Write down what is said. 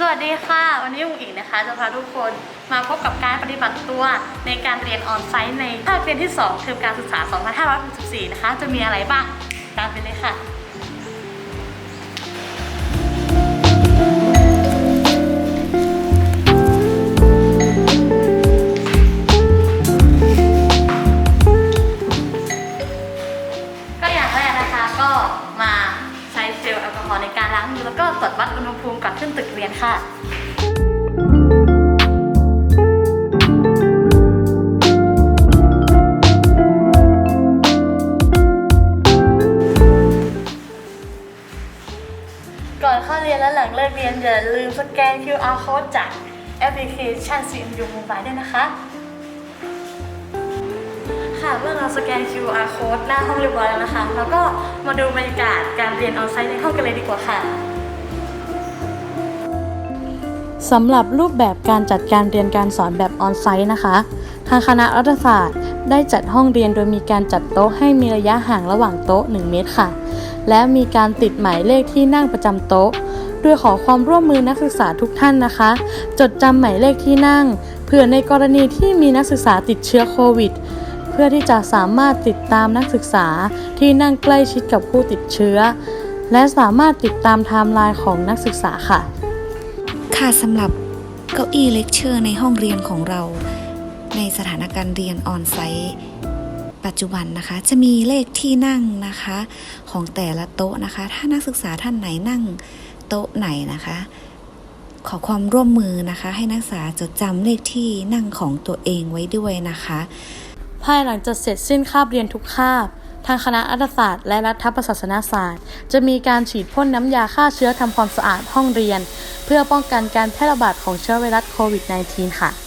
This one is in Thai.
สวัสดีค่ะ วันนี้อุ๋งอิงนะคะจะพาทุกคนมาพบกับการปฏิบัติตัวในการเรียนออนไซต์ในภาคเรียนที่ 2 เทอมการศึกษา 2564 นะคะ จะมีอะไรบ้าง ตามไปเลยค่ะก็อย่างแรกนะคะก็มา เจลแอลกอฮอล์ในการล้างมือแล้วก็ตรวจวัดอุณหภูมิก่อนขึ้นตึกเรียนค่ะก่อนเข้าเรียนและหลังเลิกเรียนอย่าลืมสแกน QR code จากแอปพลิเคชัน CMU Mobile ด้วยนะคะ ค่ะเมื่อเราสแกน QR code หน้าห้องเรียบร้อยแล้วนะคะ แล้วก็มาดูบรรยากาศการเรียนออนไซต์ในห้องกันเลยดีกว่าค่ะสำหรับรูปแบบการจัดการเรียนการสอนแบบออนไซต์นะคะ ทางคณะรัฐศาสตร์ได้จัดห้องเรียนโดยมีการจัดโต๊ะให้มีระยะห่างระหว่างโต๊ะ 1 เมตรค่ะ และมีการติดหมายเลขที่นั่งประจำโต๊ะโดยขอความร่วมมือนักศึกษาทุกท่านนะคะ จดจำหมายเลขที่นั่งเผื่อในกรณีที่มีนักศึกษาติดเชื้อโควิด พื่อที่จะสามารถติดตามนักศึกษาที่นั่งใกล้ชิดกับผู้ติดเชื้อ และสามารถติดตามไทม์ไลน์ของนักศึกษาค่ะ ค่ะสำหรับเก้าอี้เลคเชอร์ในห้องเรียนของเรา ในสถานการณ์เรียนออนไซต์ปัจจุบันนะคะจะมีเลขที่นั่งนะคะของแต่ละโต๊ะนะคะ ถ้านักศึกษาท่านไหนนั่งโต๊ะไหนนะคะ ขอความร่วมมือนะคะ ให้นักศึกษาจดจำเลขที่นั่งของตัวเองไว้ด้วยนะคะ ภายหลังจากเสร็จสิ้นคาบเรียนทุกคาบ ทางคณะอัตศาสตร์และรัฐประศาสนศาสตร์ จะมีการฉีดพ่นน้ำยาฆ่าเชื้อทำความสะอาดห้องเรียน เพื่อป้องกันการแพร่ระบาดของเชื้อไวรัสโควิด -19 ค่ะ